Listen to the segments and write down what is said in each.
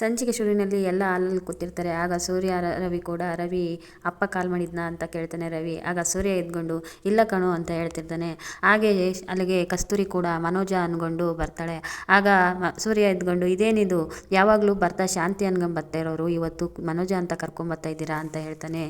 ಸಂಚಿಕೆ ಶುರುವಿನಲ್ಲಿ ಎಲ್ಲ ಅಲ್ಲಲ್ಲಿ ಕೂತಿರ್ತಾರೆ. ಆಗ ಸೂರ್ಯ ರವಿ ಕೂಡ, ರವಿ, ಅಪ್ಪ ಕಾಲ್ ಮಾಡಿದ್ನ? ಅಂತ ಕೇಳ್ತಾನೆ ರವಿ. ಆಗ ಸೂರ್ಯ ಎದ್ಕೊಂಡು, ಇಲ್ಲ ಕಣೋ ಅಂತ ಹೇಳ್ತಿರ್ತಾನೆ. ಹಾಗೆ ಅಲ್ಲಿಗೆ ಕಸ್ತೂರಿ ಕೂಡ ಮನೋಜ ಅನ್ಕೊಂಡು ಬರ್ತಾಳೆ. ಆಗ ಸೂರ್ಯ ಎದ್ಕೊಂಡು, ಇದೇನಿದು? ಯಾವಾಗಲೂ ಬರ್ತಾ ಶಾಂತಿ ಅನ್ಕೊಂಬರ್ತಾ ಇರೋರು. ಇವತ್ತು ಮನೋಜ ಅಂತ ಕರ್ಕೊಂಬರ್ತಾ ಇದ್ದೀರಾ? ಅಂತ ಹೇಳ್ತಾನೆ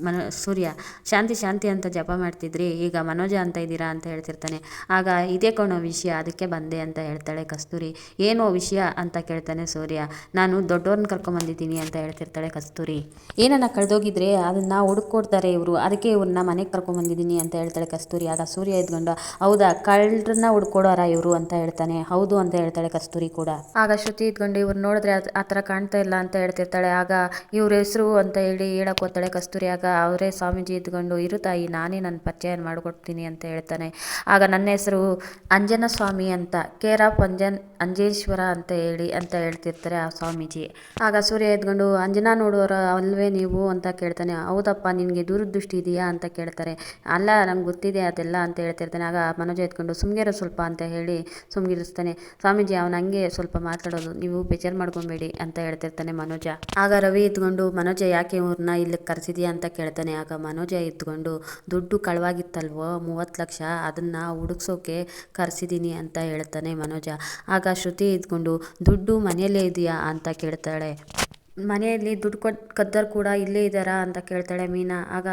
ಮನೋ, ಸೂರ್ಯ. ಶಾಂತಿ ಶಾಂತಿ ಅಂತ ಜಪ ಮಾಡ್ತಿದ್ರಿ. ಈಗ ಮನೋಜ ಅಂತ ಇದ್ದೀರಾ? ಅಂತ ಹೇಳ್ತಿರ್ತಾನೆ. ಆಗ, ಇದೇ ಕಣೋ ವಿಷಯ, ಅದಕ್ಕೆ ಬಂದೆ ಅಂತ ಹೇಳ್ತಾಳೆ ಕಸ್ತೂರಿ. ಏನೋ ವಿಷಯ? ಅಂತ ಕೇಳ್ತಾನೆ ಸೂರ್ಯ. ನಾನು ದೊಡ್ಡವ್ರನ್ನ ಕರ್ಕೊಂಬಂದಿದ್ದೀನಿ ಅಂತ ಹೇಳ್ತಿರ್ತಾಳೆ ಕಸ್ತೂರಿ. ಏನನ್ನ ಕಳೆದೋಗಿದ್ರೆ ಅದನ್ನು ಹುಡುಕೊಡ್ತಾರೆ ಇವರು. ಅದಕ್ಕೆ ಇವ್ರನ್ನ ಮನೆಗೆ ಕರ್ಕೊಂಬಂದಿದ್ದೀನಿ ಅಂತ ಹೇಳ್ತಾಳೆ ಕಸ್ತೂರಿ. ಆಗ ಸೂರ್ಯ ಎದ್ಕೊಂಡು, ಹೌದಾ ಕಳ್ಳರನ್ನ ಹುಡ್ಕೊಡೋರ ಇವರು? ಅಂತ ಹೇಳ್ತಾನೆ. ಹೌದು, ಅಂತ ಹೇಳ್ತಾಳೆ ಕಸ್ತೂರಿ ಕೂಡ. ಆಗ ಶ್ರುತಿ ಇದ್ಕೊಂಡು ಇವ್ರು ನೋಡಿದ್ರೆ ಆ ಥರ ಕಾಣ್ತಾ ಇಲ್ಲ ಅಂತ ಹೇಳ್ತಿರ್ತಾಳೆ. ಆಗ ಇವ್ರ ಹೆಸರು ಅಂತ ಹೇಳಿ ಹೇಳಕ್ಕೆ ಹೋಗ್ತಾಳೆ ಕಸ್ತೂರಿ. ಆಗ ಅವರೇ ಸ್ವಾಮೀಜಿ ಇದ್ಕೊಂಡು ಇರು ತಾಯಿ, ನಾನೇ ನನ್ನ ಪರಿಚಯ ಮಾಡಿಕೊಡ್ತೀನಿ ಅಂತ ಹೇಳ್ತಾನೆ. ಆಗ ನನ್ನ ಹೆಸರು ಅಂಜನ ಸ್ವಾಮಿ ಅಂತ ಕೇರ್ ಆಫ್ ಅಂಜನ್ ಅಂಜೇಶ್ವರ ಅಂತ ಹೇಳಿ ಅಂತ ಹೇಳ್ತಿರ್ತಾರೆ ಆ ಸ್ವಾಮೀಜಿ. ಆಗ ಸೂರ್ಯ ಎದ್ಕೊಂಡು ಅಂಜನಾ ನೋಡೋರ ಅಲ್ವೇ ನೀವು? ಅಂತ ಕೇಳ್ತಾನೆ. ಹೌದಪ್ಪ, ನಿನಗೆ ದೂರದೃಷ್ಟಿ ಇದೆಯಾ? ಅಂತ ಕೇಳ್ತಾರೆ. ಅಲ್ಲ ನಂಗೆ ಗೊತ್ತಿದೆ ಅದೆಲ್ಲ ಅಂತ ಹೇಳ್ತಿರ್ತಾನೆ. ಆಗ ಮನೋಜ ಎತ್ಕೊಂಡು ಸುಮ್ಗಿರೋ ಸ್ವಲ್ಪ ಅಂತ ಹೇಳಿ ಸುಮ್ಗಿರಿಸ್ತಾನೆ. ಸ್ವಾಮೀಜಿ, ಅವನ ಹಂಗೆ ಸ್ವಲ್ಪ ಮಾತಾಡೋದು, ನೀವು ಬೇಜಾರು ಮಾಡ್ಕೊಬೇಡಿ ಅಂತ ಹೇಳ್ತಿರ್ತಾನೆ ಮನೋಜ. ಆಗ ರವಿ ಇದ್ಕೊಂಡು ಮನೋಜ, ಯಾಕೆ ಇವ್ರನ್ನ ಇಲ್ಲಿ ಕರೆಸಿದ್ಯಾ? ಅಂತ ಕೇಳ್ತಾನೆ. ಆಗ ಮನೋಜ ಎತ್ಕೊಂಡು ದುಡ್ಡು ಕಳವಾಗಿತ್ತಲ್ವೋ, ಮೂವತ್ತು ಲಕ್ಷ, ಅದನ್ನ ಹುಡುಕ್ಸೋಕೆ ಕರೆಸಿದ್ದೀನಿ ಅಂತ ಹೇಳ್ತಾನೆ ಮನೋಜ. ಆಗ ಶ್ರುತಿ ಇದ್ಕೊಂಡು ದುಡ್ಡು ಮನೆಯಲ್ಲೇ ಇದೆಯಾ? ಅಂತ ಕೇಳ್ತಾಳೆ. ಮನೆಯಲ್ಲಿ ದುಡ್ಡು ಕೊಟ್ಟು ಕದ್ದೋರು ಕೂಡ ಇಲ್ಲೇ ಇದ್ದಾರಾ ಅಂತ ಕೇಳ್ತಾಳೆ ಮೀನಾ. ಆಗ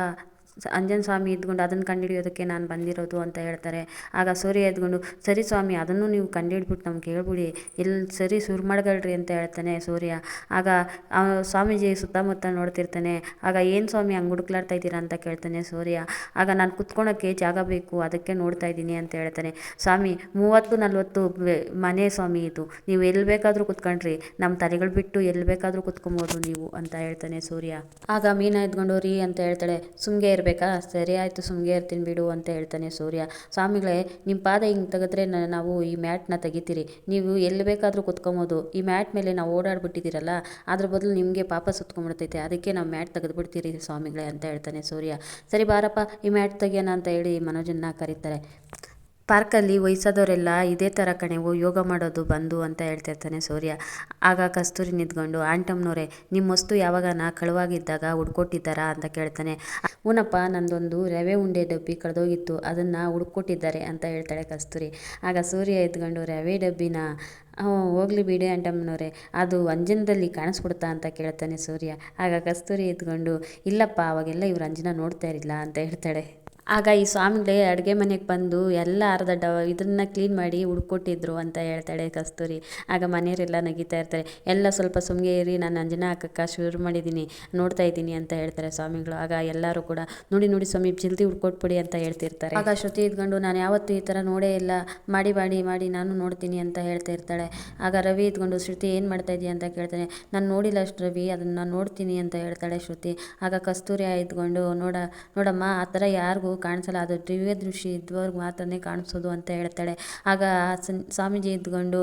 ಅಂಜನ್ ಸ್ವಾಮಿ ಇದ್ಕೊಂಡು ಅದನ್ನು ಕಂಡುಹಿಡಿಯೋದಕ್ಕೆ ನಾನು ಬಂದಿರೋದು ಅಂತ ಹೇಳ್ತಾರೆ. ಆಗ ಸೂರ್ಯ ಎದ್ಕೊಂಡು, ಸರಿ ಸ್ವಾಮಿ, ಅದನ್ನು ನೀವು ಕಂಡುಹಿಡ್ಬಿಟ್ಟು ನಮ್ಗೆ ಹೇಳ್ಬಿಡಿ. ಇಲ್ಲಿ ಸರಿ ಮಾಡ್ಕೊಳ್ರಿ ಅಂತ ಹೇಳ್ತಾನೆ ಸೂರ್ಯ. ಆಗ ಸ್ವಾಮೀಜಿ ಸುತ್ತಮುತ್ತ ನೋಡ್ತಿರ್ತಾನೆ. ಆಗ ಏನು ಸ್ವಾಮಿ ಹಂಗೆ ಹುಡುಕ್ಲಾಡ್ತಾ ಇದ್ದೀರಾ ಅಂತ ಕೇಳ್ತಾನೆ ಸೂರ್ಯ. ಆಗ ನಾನು ಕುತ್ಕೊಳಕ್ಕೆ ಜಾಗ ಬೇಕು, ಅದಕ್ಕೆ ನೋಡ್ತಾ ಇದ್ದೀನಿ ಅಂತ ಹೇಳ್ತಾನೆ. ಸ್ವಾಮಿ, ಮೂವತ್ತು ನಲ್ವತ್ತು ಮನೆ ಸ್ವಾಮಿ ಇದು. ನೀವು ಎಲ್ಲಿ ಬೇಕಾದರೂ ಕುತ್ಕೊಂಡ್ರಿ. ನಮ್ಮ ತಲೆಗಳು ಬಿಟ್ಟು ಎಲ್ಲಿ ಬೇಕಾದರೂ ಕುತ್ಕೊಬೋದು ನೀವು, ಅಂತ ಹೇಳ್ತಾನೆ ಸೂರ್ಯ. ಆಗ ಮೀನ ಎದ್ಕೊಂಡು, ರೀ, ಅಂತ ಹೇಳ್ತಾಳೆ. ಸುಮ್ಗೆ ಸರಿ ಆಯಿತು, ಸುಮ್ಗೆ ಇರ್ತೀನಿ ಬಿಡು ಅಂತ ಹೇಳ್ತಾನೆ ಸೂರ್ಯ. ಸ್ವಾಮಿಗಳೇ ನಿಮ್ಮ ಪಾದ ಹಿಂಗೆ ತೆಗೆದ್ರೆ ನಾವು ಈ ಮ್ಯಾಟ್ನ ತೆಗಿತೀರಿ. ನೀವು ಎಲ್ಲಿ ಬೇಕಾದರೂ ಕುತ್ಕೊಬೋದು. ಈ ಮ್ಯಾಟ್ ಮೇಲೆ ನಾವು ಓಡಾಡ್ಬಿಟ್ಟಿದ್ದೀರಲ್ಲ, ಅದ್ರ ಬದಲು ನಿಮಗೆ ಪಾಪ ಸುತ್ಕೊಂಡ್ಬಿಡ್ತೈತೆ. ಅದಕ್ಕೆ ನಾವು ಮ್ಯಾಟ್ ತೆಗೆದುಬಿಡ್ತೀರಿ ಸ್ವಾಮಿಗಳೇ ಅಂತ ಹೇಳ್ತಾನೆ ಸೂರ್ಯ. ಸರಿ ಬಾರಪ್ಪ, ಈ ಮ್ಯಾಟ್ ತೆಗಿಯೋಣ ಅಂತ ಹೇಳಿ ಮನೋಜನ್ನ ಕರೀತಾರೆ. ಪಾರ್ಕಲ್ಲಿ ವಯಸ್ಸಾದವರೆಲ್ಲ ಇದೇ ಥರ ಕಣೆವು ಯೋಗ ಮಾಡೋದು ಬಂದು ಅಂತ ಹೇಳ್ತಿರ್ತಾನೆ ಸೂರ್ಯ. ಆಗ ಕಸ್ತೂರಿ ನಿಂತ್ಕೊಂಡು, ಆಂಟಮ್ನವರೇ, ನಿಮ್ಮ ವಸ್ತು ಯಾವಾಗನ ಕಳುವಾಗಿದ್ದಾಗ ಹುಡ್ಕೊಟ್ಟಿದ್ದಾರಾ ಅಂತ ಕೇಳ್ತಾನೆ. ಊನಪ್ಪ ನಂದೊಂದು ರವೆ ಉಂಡೆ ಡಬ್ಬಿ ಕಳೆದೋಗಿತ್ತು, ಅದನ್ನು ಹುಡ್ಕೊಟ್ಟಿದ್ದಾರೆ ಅಂತ ಹೇಳ್ತಾಳೆ ಕಸ್ತೂರಿ. ಆಗ ಸೂರ್ಯ ಎದ್ಕೊಂಡು ರವೆ ಡಬ್ಬಿನ? ಹೋಗ್ಲಿ ಬಿಡಿ ಆಂಟಮ್ಮನವರೇ ಅದು ಅಂಜನದಲ್ಲಿ ಕಾಣಿಸ್ಬಿಡ್ತಾ ಅಂತ ಕೇಳ್ತಾನೆ ಸೂರ್ಯ. ಆಗ ಕಸ್ತೂರಿ ಎದ್ಕೊಂಡು ಇಲ್ಲಪ್ಪ, ಅವಾಗೆಲ್ಲ ಇವ್ರು ಅಂಜನ ನೋಡ್ತಾ ಇರಲಿಲ್ಲ, ಅಂತ ಹೇಳ್ತಾಳೆ. ಆಗ ಈ ಸ್ವಾಮಿಗಳೇ ಅಡುಗೆ ಮನೆಗೆ ಬಂದು ಎಲ್ಲ ಅರ್ಧ ಡ ಇದನ್ನು ಕ್ಲೀನ್ ಮಾಡಿ ಹುಡ್ಕೊಟ್ಟಿದ್ರು ಅಂತ ಹೇಳ್ತಾಳೆ ಕಸ್ತೂರಿ. ಆಗ ಮನೆಯವರೆಲ್ಲ ನಗಿತಾ ಇರ್ತಾರೆ. ಎಲ್ಲ ಸ್ವಲ್ಪ ಸುಮ್ಗೆ ಇರಿ, ನಾನು ಅಂಜನಾ ಹಾಕಕ್ಕೆ ಶುರು ಮಾಡಿದ್ದೀನಿ ನೋಡ್ತಾ ಇದ್ದೀನಿ ಅಂತ ಹೇಳ್ತಾರೆ ಸ್ವಾಮಿಗಳು. ಆಗ ಎಲ್ಲರೂ ಕೂಡ, ನೋಡಿ ನೋಡಿ ಸ್ವಾಮಿ, ಜಲ್ದಿ ಹುಡ್ಕೊಟ್ಬಿಡಿ ಅಂತ ಹೇಳ್ತಿರ್ತಾರೆ. ಆಗ ಶ್ರುತಿ ಇದ್ಕೊಂಡು, ನಾನು ಯಾವತ್ತೂ ಈ ಥರ ನೋಡೇ ಇಲ್ಲ. ಮಾಡಿ ಮಾಡಿ ಮಾಡಿ, ನಾನು ನೋಡ್ತೀನಿ ಅಂತ ಹೇಳ್ತಾ ಇರ್ತಾಳೆ. ಆಗ ರವಿ ಇದ್ಕೊಂಡು, ಶ್ರುತಿ, ಏನು ಮಾಡ್ತಾ ಇದೀಯ? ಅಂತ ಕೇಳ್ತಾನೆ. ನಾನು ನೋಡಿಲ್ಲ ಅಷ್ಟು ರವಿ, ಅದನ್ನು ನೋಡ್ತೀನಿ ಅಂತ ಹೇಳ್ತಾಳೆ ಶ್ರುತಿ. ಆಗ ಕಸ್ತೂರಿ ಇದ್ಕೊಂಡು, ನೋಡ, ನೋಡಮ್ಮ, ಆ ಥರ ಯಾರಿಗೂ ಕಾಣಿಸಲ್ಲ ಅದು ದಿವ್ಯ ದೃಷ್ಟಿ ಇದ್ದವ್ರಿಗೆ ಮಾತ್ರನೇ ಕಾಣಿಸೋದು ಅಂತ ಹೇಳ್ತಾಳೆ. ಆಗ ಸ್ವಾಮೀಜಿ ಇದ್ಕೊಂಡು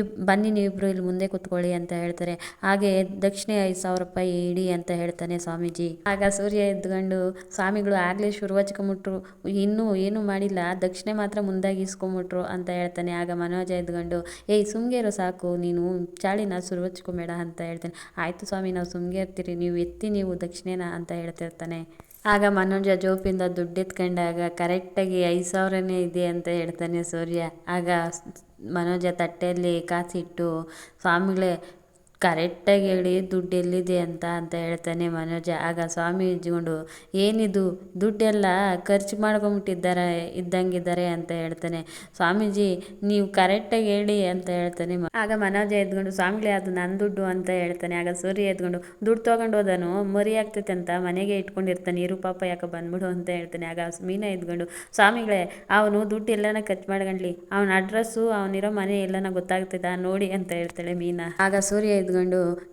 ಇಬ್, ಬನ್ನಿ ನೀವಿಬ್ಬರು ಇಲ್ಲಿ ಮುಂದೆ ಕೂತ್ಕೊಳ್ಳಿ ಅಂತ ಹೇಳ್ತಾರೆ. ಹಾಗೆ ದಕ್ಷಿಣೆ ಐದು ಸಾವಿರ ರೂಪಾಯಿ ಇಡಿ ಅಂತ ಹೇಳ್ತಾನೆ ಸ್ವಾಮೀಜಿ. ಆಗ ಸೂರ್ಯ ಎದ್ಕೊಂಡು ಸ್ವಾಮಿಗಳು ಆಗಲೇ ಶುರುವಚಕ ಮುಟ್ರು. ಇನ್ನೂ ಏನೂ ಮಾಡಿಲ್ಲ, ದಕ್ಷಿಣೆ ಮಾತ್ರ ಮುಂದಾಗಿ ಇಸ್ಕೊಂಬಿಟ್ರು ಅಂತ ಹೇಳ್ತಾನೆ. ಆಗ ಮನೋಜ ಎದ್ಕೊಂಡು ಏಯ್ ಸುಮ್ಗೇರು ಸಾಕು, ನೀನು ಚಾಳಿನ ಸುರುವಚ್ಕೊಬೇಡ ಅಂತ ಹೇಳ್ತಾನೆ. ಆಯಿತು ಸ್ವಾಮಿ, ನಾವು ಸುಮ್ಗೆ ಇರ್ತೀರಿ ನೀವು ಎತ್ತಿ ನೀವು ದಕ್ಷಿಣೆನ ಅಂತ ಹೇಳ್ತಿರ್ತಾನೆ. ಆಗ ಮನೋಜ ಜೋಪಿಂದ ದುಡ್ಡು ಎತ್ಕೊಂಡಾಗ ಕರೆಕ್ಟಾಗಿ ಐದು ಸಾವಿರನೇ ಇದೆ ಅಂತ ಹೇಳ್ತಾನೆ ಸೂರ್ಯ. ಆಗ ಮನೋಜ ತಟ್ಟೆಯಲ್ಲಿ ಕಾಸಿಟ್ಟು, ಸ್ವಾಮಿಗಳೇ ಕರೆಕ್ಟಾಗಿ ಹೇಳಿ ದುಡ್ಡು ಎಲ್ಲಿದೆ ಅಂತ ಅಂತ ಹೇಳ್ತಾನೆ ಮನೋಜ. ಆಗ ಸ್ವಾಮಿ ಇಜ್ಕೊಂಡು ಏನಿದು? ದುಡ್ಡೆಲ್ಲ ಖರ್ಚು ಮಾಡ್ಕೊಂಬಿಟ್ಟಿದ್ದಾರೆ, ಇದ್ದಂಗಿದ್ದಾರೆ ಅಂತ ಹೇಳ್ತಾನೆ. ಸ್ವಾಮೀಜಿ, ನೀವು ಕರೆಕ್ಟಾಗಿ ಹೇಳಿ ಅಂತ ಹೇಳ್ತಾನೆ ಆಗ ಮನೋಜ ಎದ್ಕೊಂಡು ಸ್ವಾಮಿಗಳೇ, ಅದು ನನ್ನ ದುಡ್ಡು ಅಂತ ಹೇಳ್ತಾನೆ. ಆಗ ಸೂರ್ಯ ಎದ್ಕೊಂಡು ದುಡ್ಡು ತೊಗೊಂಡು ಹೋದನು, ಮರಿ ಆಗ್ತೈತೆ ಅಂತ ಮನೆಗೆ ಇಟ್ಕೊಂಡಿರ್ತಾನೆ. ಇರು ಪಾಪ, ಯಾಕೆ ಬಂದ್ಬಿಡು ಅಂತ ಹೇಳ್ತಾನೆ. ಆಗ ಮೀನ ಎದ್ಕೊಂಡು ಸ್ವಾಮಿಗಳೇ, ಅವನು ದುಡ್ಡು ಎಲ್ಲನ ಖರ್ಚು ಮಾಡ್ಕೊಂಡ್ಲಿ. ಅವನ ಅಡ್ರೆಸ್ಸು, ಅವನಿರೋ ಮನೆ ಎಲ್ಲನ ಗೊತ್ತಾಗ್ತದ ನೋಡಿ ಅಂತ ಹೇಳ್ತಾಳೆ ಮೀನಾ. ಆಗ ಸೂರ್ಯ ಎದ್ಕೊಂಡು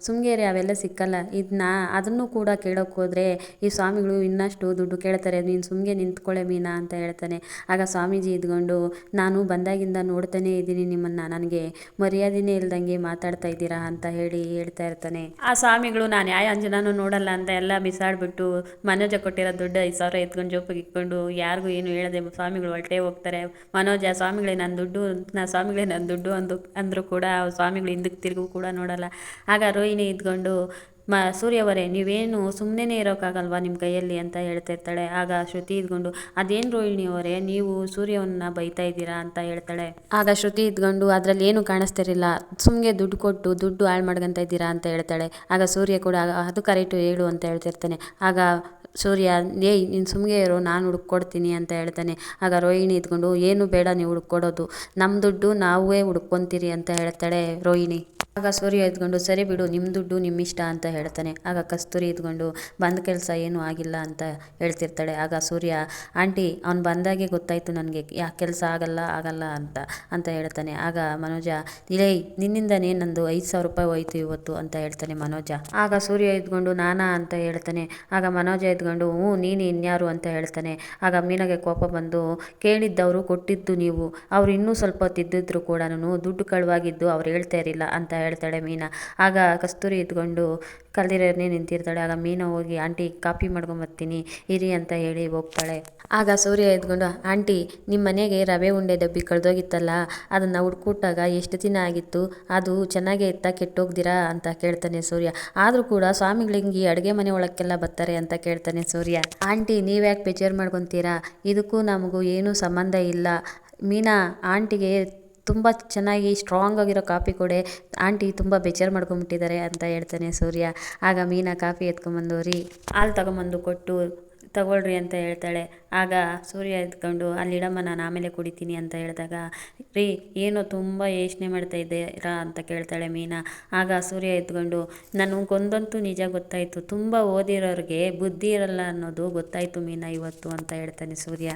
ಸುಮ್ಗೇರಿ ಅವೆಲ್ಲ ಸಿಕ್ಕಲ್ಲ. ಇದನ್ನ ಅದನ್ನು ಕೂಡ ಕೇಳೋಕೆ ಹೋದ್ರೆ ಈ ಸ್ವಾಮಿಗಳು ಇನ್ನಷ್ಟು ದುಡ್ಡು ಕೇಳ್ತಾರೆ. ನೀನು ಸುಮ್ಗೆ ನಿಂತ್ಕೊಳ್ಳೆ ಮೀನಾ ಅಂತ ಹೇಳ್ತಾನೆ. ಆಗ ಸ್ವಾಮೀಜಿ ಇದ್ಕೊಂಡು, ನಾನು ಬಂದಾಗಿಂದ ನೋಡ್ತಾನೆ ಇದ್ದೀನಿ ನಿಮ್ಮನ್ನ. ನನಗೆ ಮರ್ಯಾದೆನೇ ಇಲ್ದಂಗೆ ಮಾತಾಡ್ತಾ ಇದ್ದೀರಾ ಅಂತ ಹೇಳಿ ಹೇಳ್ತಾ ಇರ್ತಾನೆ. ಆ ಸ್ವಾಮಿಗಳು ನಾನು ಯಾವ ಅಂಜನಾನು ನೋಡಲ್ಲ ಅಂತ ಎಲ್ಲ ಬಿಸಾಡ್ಬಿಟ್ಟು ಮನೋಜ ಕೊಟ್ಟಿರೋ ದುಡ್ಡು ಐದು ಸಾವಿರ ಎತ್ಕೊಂಡು ಜೋಪಿಗೆ ಇಟ್ಕೊಂಡು ಯಾರಿಗೂ ಏನು ಹೇಳದೆ ಸ್ವಾಮಿಗಳು ಹೊರಟೇ ಹೋಗ್ತಾರೆ. ಮನೋಜ, ಸ್ವಾಮಿಗಳೇ ನನ್ನ ದುಡ್ಡು, ನಾ ಸ್ವಾಮಿಗಳೇ ನನ್ನ ದುಡ್ಡು ಅಂದು, ಅಂದರೂ ಕೂಡ ಸ್ವಾಮಿಗಳು ಹಿಂದಕ್ಕೆ ತಿರುಗು ಕೂಡ ನೋಡಲ್ಲ. ಆಗ ರೋಹಿಣಿ ಇದ್ಕೊಂಡು, ಮ, ಸೂರ್ಯವರೇ, ನೀವೇನು ಸುಮ್ಮನೆ ಇರೋಕ್ಕಾಗಲ್ವಾ ನಿಮ್ಮ ಕೈಯಲ್ಲಿ? ಅಂತ ಹೇಳ್ತಿರ್ತಾಳೆ. ಆಗ ಶ್ರುತಿ ಇದ್ಕೊಂಡು, ಅದೇನು ರೋಹಿಣಿ ಅವರೇ, ನೀವು ಸೂರ್ಯವನ್ನು ಬೈತಾ ಇದ್ದೀರಾ? ಅಂತ ಹೇಳ್ತಾಳೆ. ಆಗ ಶ್ರುತಿ ಇದ್ಕೊಂಡು, ಅದರಲ್ಲಿ ಏನು ಕಾಣಿಸ್ತಿರಲಿಲ್ಲ. ಸುಮ್ಮನೆ ದುಡ್ಡು ಕೊಟ್ಟು, ದುಡ್ಡು ಹಾಳು ಮಾಡ್ಕೊಂತ ಇದ್ದೀರಾ? ಅಂತ ಹೇಳ್ತಾಳೆ. ಆಗ ಸೂರ್ಯ ಕೂಡ ಅದು ಕರೆಕ್ಟು ಹೇಳು ಅಂತ ಹೇಳ್ತಿರ್ತಾನೆ. ಆಗ ಸೂರ್ಯ, ಏಯ್, ನೀನು ಸುಮ್ಮನೆ ಇರೋ, ನಾನು ಹುಡುಕೊಡ್ತೀನಿ ಅಂತ ಹೇಳ್ತಾನೆ. ಆಗ ರೋಹಿಣಿ ಇದ್ಕೊಂಡು, ಏನು ಬೇಡ, ನೀವು ಹುಡುಕೊಡೋದು ನಮ್ಮ ದುಡ್ಡು ನಾವೇ ಹುಡ್ಕೊತೀರಿ ಅಂತ ಹೇಳ್ತಾಳೆ ರೋಹಿಣಿ. ಆಗ ಸೂರ್ಯ ಇದ್ಕೊಂಡು ಸರಿ ಬಿಡು ನಿಮ್ಮ ದುಡ್ಡು ನಿಮ್ಮ ಇಷ್ಟ ಅಂತ ಹೇಳ್ತಾನೆ. ಆಗ ಕಸ್ತೂರಿ ಇದ್ಕೊಂಡು ಬಂದ ಕೆಲಸ ಏನೂ ಆಗಿಲ್ಲ ಅಂತ ಹೇಳ್ತಿರ್ತಾಳೆ. ಆಗ ಸೂರ್ಯ, ಆಂಟಿ, ಅವ್ನು ಬಂದಾಗೆ ಗೊತ್ತಾಯಿತು ನನಗೆ. ಯಾಕೆ ಕೆಲಸ ಆಗಲ್ಲ ಆಗಲ್ಲ ಅಂತ ಅಂತ ಹೇಳ್ತಾನೆ. ಆಗ ಮನೋಜ ಇಲೇ ನಿನ್ನಿಂದನೇ ನಂದು ಐದು ಸಾವಿರ ರೂಪಾಯಿ ಹೋಯ್ತು ಇವತ್ತು, ಅಂತ ಹೇಳ್ತಾನೆ ಮನೋಜ. ಆಗ ಸೂರ್ಯ ಇದ್ಕೊಂಡು ನಾನಾ? ಅಂತ ಹೇಳ್ತಾನೆ. ಆಗ ಮನೋಜ ಇದ್ಕೊಂಡು ಹ್ಞೂ, ನೀನು ಇನ್ಯಾರು? ಅಂತ ಹೇಳ್ತಾನೆ. ಆಗ ಮೀನಾಗೆ ಕೋಪ ಬಂದು, ಕೇಳಿದ್ದವರು ಕೊಟ್ಟಿದ್ದು ನೀವು. ಅವ್ರು ಇನ್ನೂ ಸ್ವಲ್ಪ ತಿದ್ದಿದ್ರು ಕೂಡ ದುಡ್ಡು ಕಳುವಾಗಿದ್ದು ಅವ್ರು ಹೇಳ್ತಾ ಇರಲಿಲ್ಲ, ಅಂತ ಹೇಳ್ತಾಳೆ ಮೀನಾ. ಆಗ ಕಸ್ತೂರಿ ಇದ್ಕೊಂಡು ಕಲ್ದಿರೋನೇ ನಿಂತಿರ್ತಾಳೆ. ಆಗ ಮೀನಾ ಹೋಗಿ, ಆಂಟಿ, ಕಾಪಿ ಮಾಡ್ಕೊಂಬರ್ತೀನಿ ಇರಿ ಅಂತ ಹೇಳಿ ಹೋಗ್ತಾಳೆ. ಆಗ ಸೂರ್ಯ ಎದ್ಕೊಂಡು ಆಂಟಿ ನಿಮ್ಮ ಮನೆಗೆ ರವೆ ಉಂಡೆ ಡಬ್ಬಿ ಕಳೆದೋಗಿತ್ತಲ್ಲ? ಅದನ್ನು ಹುಡ್ಕೊಟ್ಟಾಗ ಎಷ್ಟು ದಿನ ಆಗಿತ್ತು? ಅದು ಚೆನ್ನಾಗೇ ಇತ್ತ? ಕೆಟ್ಟೋಗ್ದಿರಾ? ಅಂತ ಕೇಳ್ತಾನೆ ಸೂರ್ಯ. ಆದರೂ ಕೂಡ ಸ್ವಾಮಿಗಳಿಗೆ ಅಡುಗೆ ಮನೆ ಒಳಕ್ಕೆಲ್ಲ ಬರ್ತಾರೆ ಅಂತ ಕೇಳ್ತಾನೆ ಸೂರ್ಯ. ಆಂಟಿ, ನೀವ್ಯಾಕೆ ಬೇಜಾರು ಮಾಡ್ಕೊತೀರಾ? ಇದಕ್ಕೂ ನಮಗೂ ಏನೂ ಸಂಬಂಧ ಇಲ್ಲ. ಮೀನಾ, ಆಂಟಿಗೆ ತುಂಬ ಚೆನ್ನಾಗಿ ಸ್ಟ್ರಾಂಗ್ ಆಗಿರೋ ಕಾಫಿ ಕೊಡೆ. ಆಂಟಿ ತುಂಬ ಬೇಜಾರು ಮಾಡ್ಕೊಂಬಿಟ್ಟಿದ್ದಾರೆ ಅಂತ ಹೇಳ್ತಾನೆ ಸೂರ್ಯ. ಆಗ ಮೀನಾ ಕಾಫಿ ಎತ್ಕೊಂಬಂದು, ರೀ, ಹಾಲು ತಗೊಂಬಂದು ಕೊಟ್ಟು ತಗೊಳ್ರಿ ಅಂತ ಹೇಳ್ತಾಳೆ. ಆಗ ಸೂರ್ಯ ಎತ್ಕೊಂಡು ಅಲ್ಲಿಡಮ್ಮ ನಾನು ಆಮೇಲೆ ಕುಡಿತೀನಿ ಅಂತ ಹೇಳಿದಾಗ, ರೀ, ಏನೋ ತುಂಬ ಯೋಚನೆ ಮಾಡ್ತಾ ಇದ್ದೀರಾ ಅಂತ ಕೇಳ್ತಾಳೆ ಮೀನಾ. ಆಗ ಸೂರ್ಯ ಎದ್ಕೊಂಡು ನನಗೊಂದಂತೂ ನಿಜ ಗೊತ್ತಾಯಿತು. ತುಂಬ ಓದಿರೋರಿಗೆ ಬುದ್ಧಿ ಇರಲ್ಲ ಅನ್ನೋದು ಗೊತ್ತಾಯಿತು ಮೀನಾ ಇವತ್ತು ಅಂತ ಹೇಳ್ತಾನೆ ಸೂರ್ಯ.